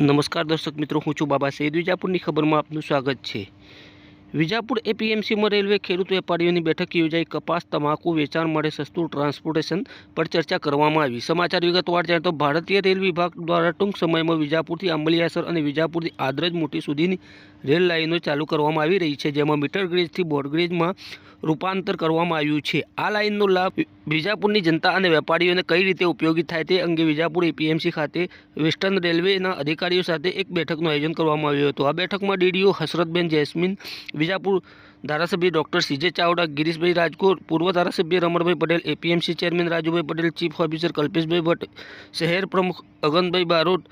નમસ્કાર દર્શક મિત્રો, હું છું બાબા સૈદ વિજાપુરની ખબરમાં આપનું સ્વાગત છે. વિજાપુર એપીએમસીમાં રેલવે ખેડૂત વેપારીઓની બેઠક યોજાઈ. કપાસ, તમાકુ વેચાણ માટે સસ્તું ટ્રાન્સપોર્ટેશન પર ચર્ચા કરવામાં આવી. સમાચાર વિગતવાર જાણે તો ભારતીય રેલ વિભાગ દ્વારા ટૂંક સમયમાં વિજાપુરથી આંબલિયાસર અને વિજાપુરથી આદરજ મોટી સુધીની રેલ લાઇનો ચાલુ કરવામાં આવી રહી છે, જેમાં મીટર ગ્રેજથી બોર્ડ ગ્રેજમાં રૂપાંતર કરવામાં આવ્યું છે. આ લાઇનનો લાભ વિજાપુરની જનતા અને વેપારીઓને કઈ રીતે ઉપયોગી થાય તે અંગે વિજાપુર એપીએમસી ખાતે વેસ્ટર્ન રેલવેના અધિકારીઓ સાથે એક બેઠકનું આયોજન કરવામાં આવ્યું હતું. આ બેઠકમાં ડીડીઓ હસરતબેન જૈસ્મીન, વિજાપુર ધારાસભ્ય ડોક્ટર સીજે ચાવડા, ગિરીશભાઈ રાજકોટ, પૂર્વ ધારાસભ્ય Ramanbhai Patel, APMC chairman Rajubhai Patel, chief officer Kalpeshbhai Bhatt, શહેર પ્રમુખ અગનભાઈ બારોટ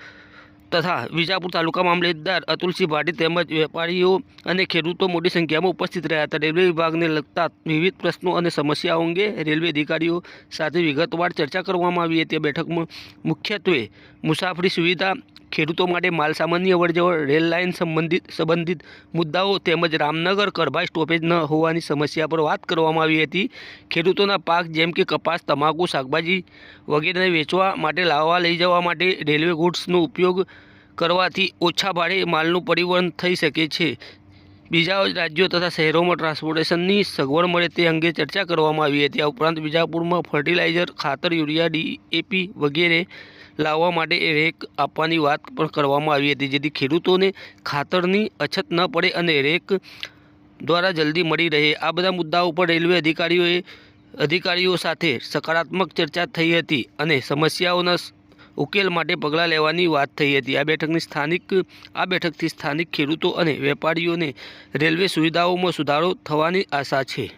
તથા વિજાપુર તાલુકા મામલેદાર અતુલસિંહ ભાટી તેમજ વેપારીઓ અને ખેડૂતો મોટી સંખ્યામાં ઉપસ્થિત રહ્યા હતા. રેલવે વિભાગને લગતા વિવિધ પ્રશ્નો અને સમસ્યાઓ અંગે રેલવે અધિકારીઓ સાથે વિગતવાર ચર્ચા કરવામાં આવી હતી. બેઠકમાં મુખ્યત્વે મુસાફરી સુવિધા, ખેડૂતો માટે માલસામાનની અવરજવર, રેલ લાઇન સંબંધિત સંબંધિત મુદ્દાઓ તેમજ રામનગર કરભાઈ સ્ટોપેજ ન હોવાની સમસ્યા પર વાત કરવામાં આવી હતી. ખેડૂતોના પાક જેમ કે કપાસ, તમાકુ, શાકભાજી વગેરેને વેચવા માટે લાવવા લઈ જવા માટે રેલવે ગુડ્સનો ઉપયોગ કરવાથી ઓછા ભાડે માલનું પરિવહન થઈ શકે છે. બીજા રાજ્યો તથા શહેરોમાં ટ્રાન્સપોર્ટેશનની સગવડ મળે તે અંગે ચર્ચા કરવામાં આવી હતી. આ ઉપરાંત બીજાપુરમાં ફર્ટિલાઇઝર, ખાતર, યુરિયા ડીએપી વગેરે લાવવા માટે રેક આપવાની વાત પણ કરવામાં આવી હતી, જેથી ખેડૂતોને ખાતરની અછત ન પડે અને રેક દ્વારા જલ્દી મળી રહે. આ બધા મુદ્દાઓ પર રેલવે અધિકારીઓએ અધિકારીઓ સાથે સકારાત્મક ચર્ચા થઈ હતી અને સમસ્યાઓના ઉકેલ માટે પગલાં લેવાની વાત થઈ હતી. આ બેઠકની સ્થાનિક, આ બેઠકથી સ્થાનિક ખેડૂતો અને વેપારીઓને રેલવે સુવિધાઓમાં સુધારો થવાની આશા છે.